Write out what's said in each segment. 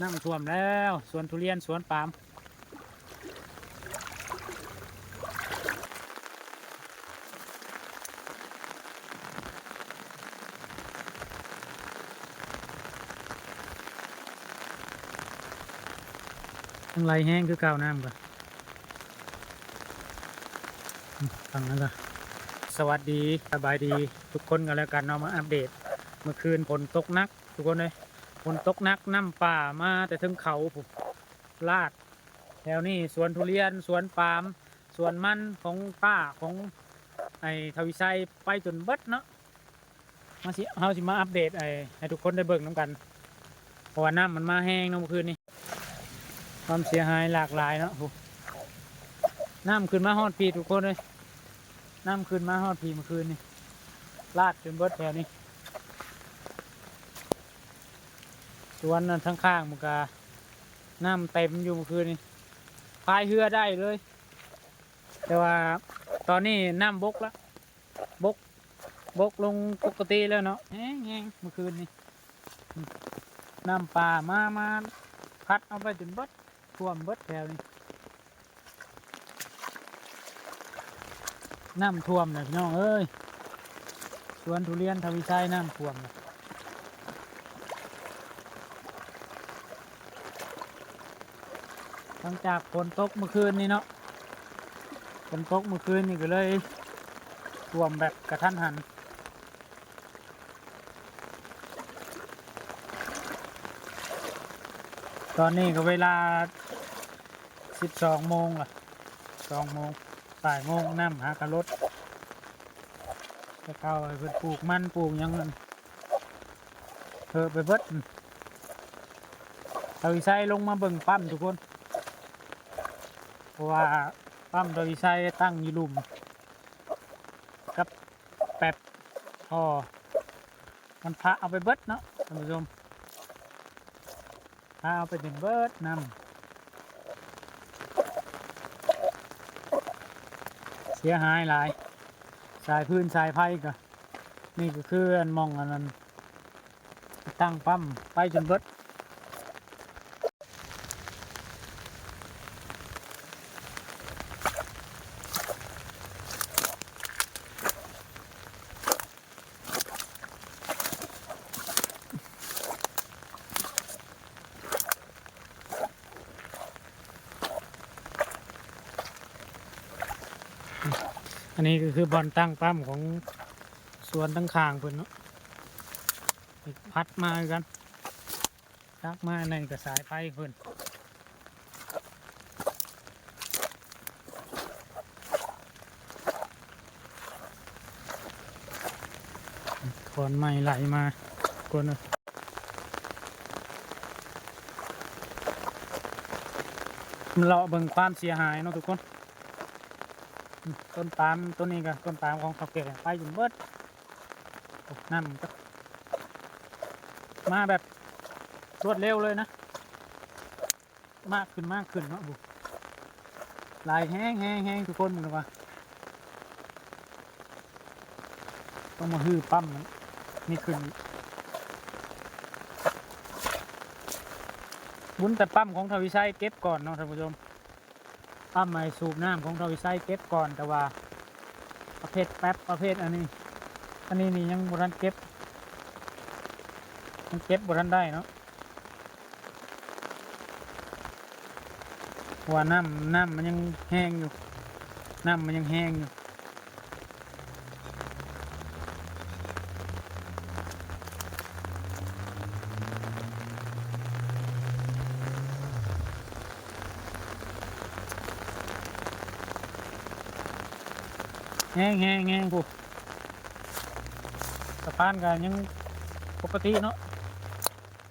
น้ำท่วมแล้วสวนทุเรียนสวนปาล์มทั้งไรแห้งคือเก่าน้ำก่อนฟังนั้นก่อนสวัสดีสบายดีทุกคนกันแล้วกันเนาะมาอัปเดต เมื่อคืนฝนตกหนัก ทุกคนเลย ฝนตกหนักน้ำป่ามาแต่ถึงเขาผมลาด แถวนี้สวนทุเรียนสวนปาล์มสวนมันของป้าของไอ้ทวิชัยไปจนเบิดเนาะมาสิเฮาสิมาอัปเดตไอ้ให้ทุกคนได้เบิ่งน้ำกันเพราะว่าน้ำมันมาแห้งเนาะเมื่อคืนนี้ความเสียหายหลากหลายเนาะโหน้ำขึ้นมาฮอดพีทุกคนเลยน้ำขึ้นมาฮอดพีเมื่อคืนนี้ลาดจนเบิดแถวนี้ สวนนั่นทั้งข้างๆมันก็น้ำเต็มอยู่เมื่อคืนนี้พายเรือได้เลย แต่ว่าตอนนี้น้ำบกแล้วบกบกลงปกติแล้วเนาะแห้งๆเมื่อคืนนี้น้ำป่ามามาพัดเอาไปจนบดท่วมบดแถวนี้น้ำท่วมเลยพี่น้องเอ้ยสวนทุเรียนทวีชัยน้ำท่วมเลย ลังจากฝนตกเมื่อคืนนี้เนาะฝนตกเมื่อคืนนี่ก็เลยท่วมแบบกระทันหันตอนนี้ก็เวลาสิบสองโมงละสองโมงบ่ายโมงน้ำหากระรถจะเข้าไปเพิ่นปลูกมันปลูกยังนั่นเธอไปเบิดเอาอีไซลงมาเบิ่งปั๊มทุกคน ราะว่าปั๊มโดยใช้ตั้งอยู่หลุม กับแป๊บพอมันพาเอาไปเบิดเนาะท่านผู้ชมพาเอาไปถึงเบิดนำเสียหายหลาย สายพื้นสายไฟก็นี่ก็คืออันมองอันนั้นตั้งปั๊มไปจนเบิด อันนี้ก็คือบอลตั้งปั๊มของสวนตั้งคางเพิ่อนเนาะพัดมาคือกันชักมาในกระสายไฟเพิ่อนขอนไม้ไหลมาคนเอ้ยมันเลาเบิ่งความเสียหายเนาะทุกคน ต้นปาล์มต้นนี้กันต้นปาล์มของเขาเก็บไปอยู่เบิดโอ้น้ำก็มาแบบรวดเร็วเลยนะ มากขึ้นมากขึ้นเนาะบุลายแห้งแห้งแห้งทุกคนมึงว่าต้องมาฮือปั๊มมันนี่ขึ้นบุญแต่ปั๊มของทวิชัยเก็บก่อนเนาะท่านผู้ชม ปั๊มไม้สูบน้ำของเราใช้เก็บก่อนแต่ว่า ประเภทแป๊บประเภทอันนี้ อันนี้นี่ยังบรันเก็บยังเก็บบรันได้เนาะเพราะว่าน้ำน้ำมันยังแห้งอยู่น้ำมันยังแห้งอยู่ แห้งแห้งแห้งผู้สะพานกันยังปกติเนาะ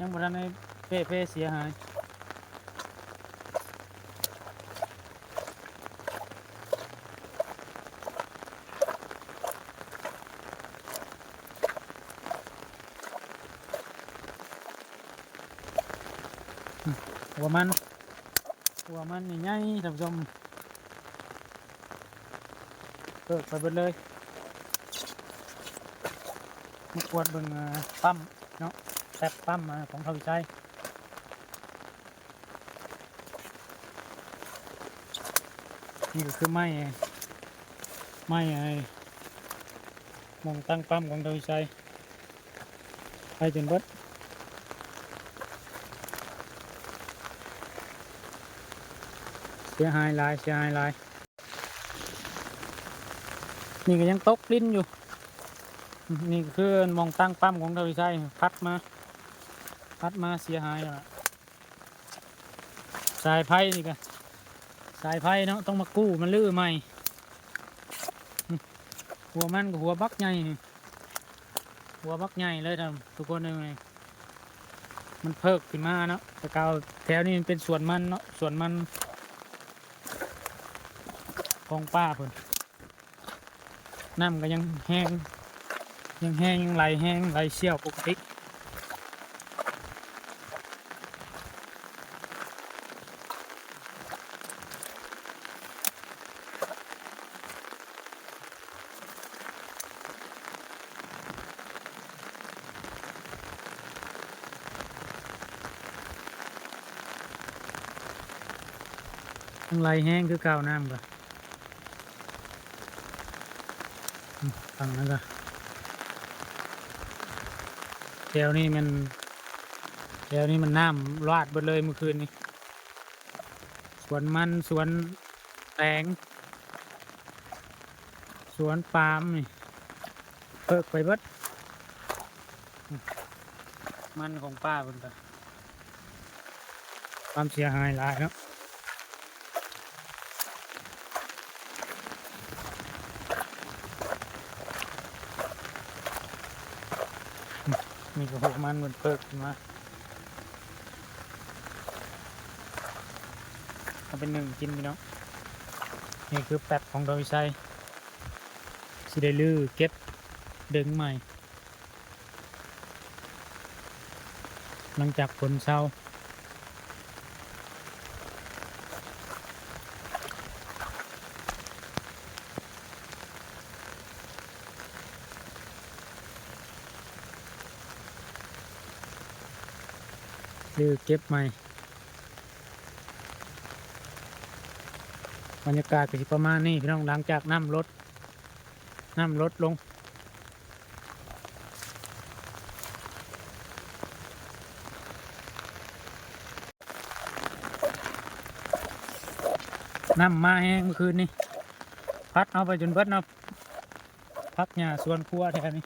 ยังบรันในเพ่เพ่เสียหายหัวมันหัวมันใหญ่ๆท่านผู้ชม เออไปเบิดเลยมาปวดเบิ่งปั๊มเนาะแทบปั๊มมาของทวิชัยนี่ก็คือไม้ไม้ไอ้มองตั้งปั๊มของทวิชัยไปจนเบิดเสียหายหลายเสียหายหลาย นี่ก็ยังตกลิ้นอยู่ นี่คือมองตั้งปั๊มของทวีชัยพัดมา พัดมาเสียหายแล้วล่ะสายไพ่นี่ก็สายไพ่เนาะต้องมากู้มันลื้อใหม่ หัวมันกับหัวบักใหญ่หัวบักใหญ่เลยทำทุกคนเลยมันเพิกขึ้นมาเนาะต่เกาแถวนี้มันเป็นสวนมันเนาะสวนมันของป้าเพิ่น น้ำก็ยังแห้ง ยังแห้งยังไหลแห้งไหลเชี่ยวปกติทั้งไรแห้งคือเก่าน้ำก็อืม ฟังนั่นก็แถวนี้มันแถวนี้มันน้ำลาดหมดเลยเมื่อคืนนี้ สวนมันสวนแตง สวนปาล์มนี่เพิกไปเบิดมมันของป้าเพิ่นก็ความเสียหายหลายเนาะ มีกระหกมันมันเพิกขึ้นมาเอาเป็นหนึ่งกินพี่น้องนี่คือแป๊บของดอยไซสิได้ลือเก็บดึงใหม่ หลังจากฝนเศร้า ลือเก็บใหม่บรรยากาศก็สิประมาณนี้พี่น้องหลังจากน้ำลดน้ำลดลงน้ำมาแห้งเมื่อคืนนี้พัดเอาไปจนเบิดเนาะพักหญ้าสวนครัวแถวนี้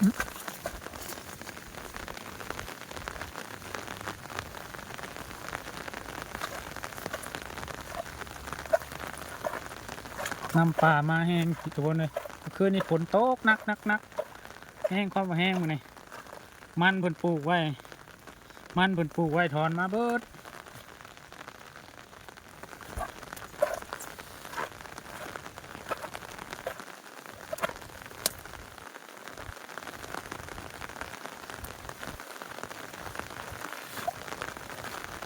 น้ำป่ามาแห้งทุกคนเลยคือคืนนี้ฝนตกนักนักนักแห้งความาแห้งมาเลยมันเพิ่นปลูกไว้ มันเพิ่นปลูกไว้ถอนมาเบิด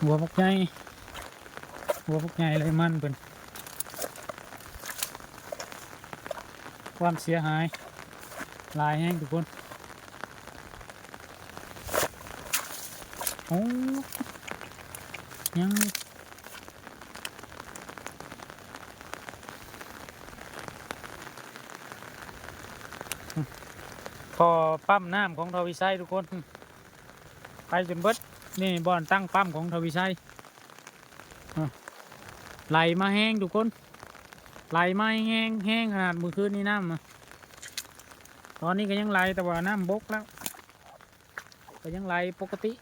หัวพวกใหญ่หัวพวกใหญ่เลยมันเป็นความเสียหาย ลายแห้งทุกคนโอ้ยังพอปั๊มน้ำของทวิไซทุกคน ไปจนเบิด นี่บอนตั้งปั๊มของทวีชัยไหลมาแห้งทุกคนไหลมาแห้งแห้งขนาดมือคืนนี้น้ำตอนนี้ก็ยังไหลแต่ว่าน้ำบกแล้ว ก็ยังไหลปกติ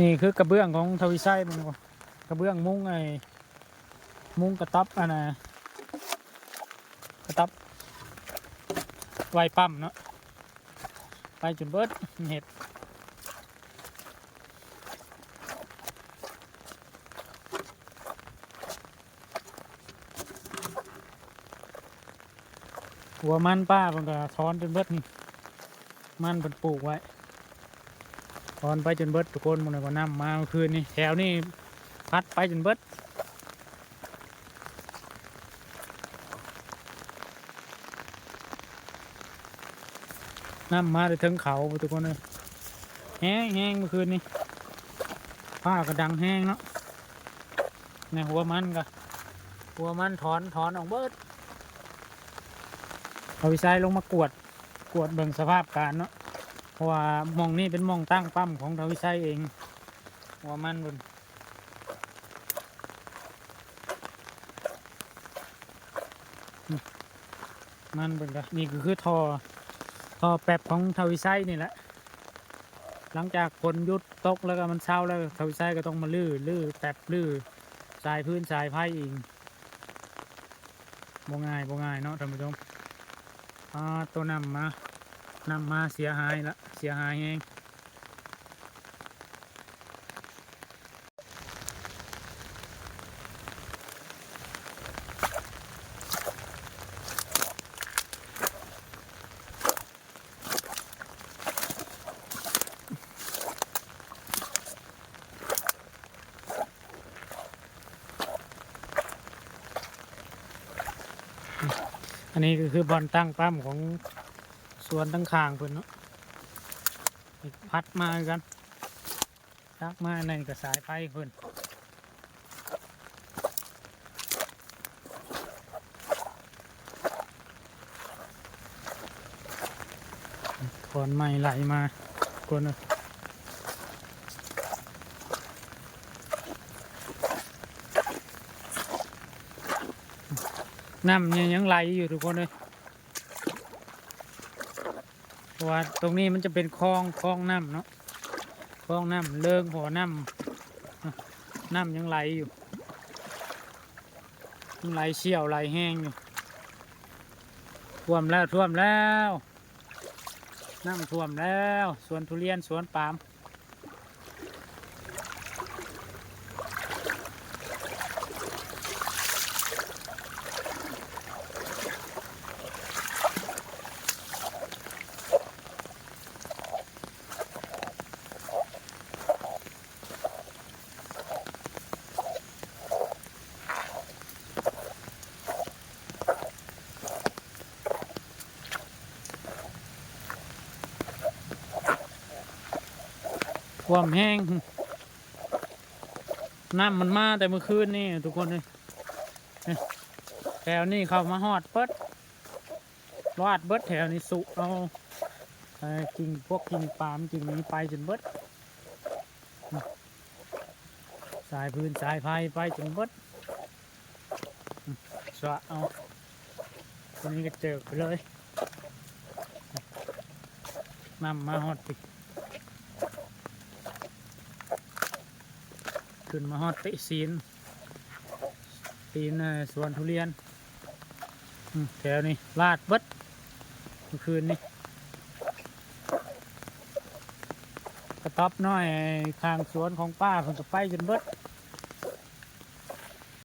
นี่คือกระเบื้องของทวิไซมันกระเบื้องมุ้งไอ้มุ้งกระตับอันน่ะกระตับไวปั๊มเนาะไปจนเบิดเห็ดหัวมันป้ามันก็ถอนจนเบิดนี่มันเป็นปลูกไว้ ถอนไปจนเบิดทุกคนมันก็น้ำมาเมื่อคืนนี่แถวนี่พัดไปจนเบิดน้ำมาได้ถึงเขาทุกคนเลยแห้งแห้งเมื่อคืนนี้ผ้าก็ดังแห้งเนาะในหัวมันก็หัวมันถอนถอนออกเบิดเอาวิสัยลงมากวดกวดเบิ่งสภาพการเนาะ ราะว่ามองนี่เป็นมองตั้งปั๊มของทวิชัยเองหัวมันบนนี่มันเป็นก็นี่ก็คือทอพอแปบของทวิไซนี่แหละ หลังจากฝนยุดตกแล้วก็มันเช้าแล้วทวิไซก็ต้องมาลื้อลื้อแปบลื้อสายพื้นสายไผ่อีกบ่ง่ายบ่ง่ายเนาะท่านผู้ชมอ่าตัวนำมา นำมาเสียหายละเสียหายเองอันนี้ก็คือบอลตั้งปั๊มของ สวนตั้งคางเพิ่นเนาะพัดมาคือกันทักมาในกระสายไฟเพิ่นขอนไม้ไหลมาคนนะน้ำยังยังไหลอยู่ทุกคนเลย ราะว่าตรงนี้มันจะเป็นคลองคลองน้ำเนาะคลองน้ำเลิงหัวน้ำน้ำยังไหลอยู่ไหลเชี่ยวไหลแห้งอยู่ท่วมแล้วท่วมแล้วน้ำท่วมแล้วสวนทุเรียนสวนปาล์ม ความแห้งน้ำมันมาแต่เมื่อคืนนี่ทุกคนเลยเนี่แถวนี้เขามาหอดเปิดวาดเบิดแถวนี้สุเอาเอ่อกิ่งพวกกิ่งปล์มกิ่งนี้ไปจนเบิดสายพื้นสายไฟไปจนเบิดสวะเอาตัวนี้ก็เจอไปเลยน้ำมาหอดติด ขึ้นมาฮอดติซีนตีนสวนทุเรียนแถวนี้ลาดเบิดเมื่อคืนนี้กระต๊อบน้อยทางสวนของป้าเพิ่นก็ไปจนเบิด